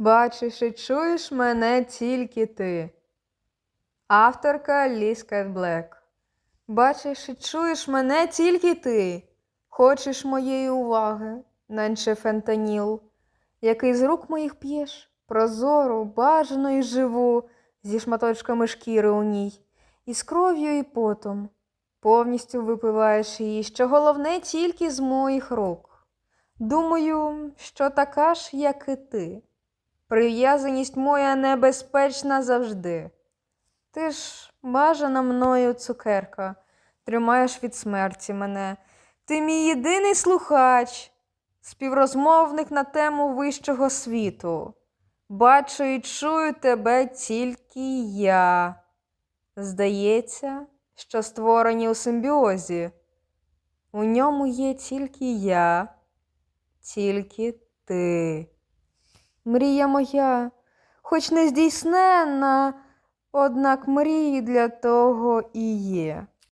Бачиш і чуєш мене тільки ти. Авторка Ліскет Блек. Бачиш і чуєш мене тільки ти. Хочеш моєї уваги, наче фентаніл, який з рук моїх п'єш, прозору, бажану і живу, зі шматочками шкіри у ній, і з кров'ю і потом. Повністю випиваєш її, що головне тільки з моїх рук. Думаю, що така ж, як і ти. Прив'язаність моя небезпечна завжди. Ти ж бажана мною цукерка, тримаєш від смерті мене. Ти мій єдиний слухач, співрозмовник на тему вищого світу. Бачу і чую тебе тільки я. Здається, що створені у симбіозі. У ньому є тільки я, тільки ти. Мрія моя, хоч не здійсненна, однак мрії для того і є.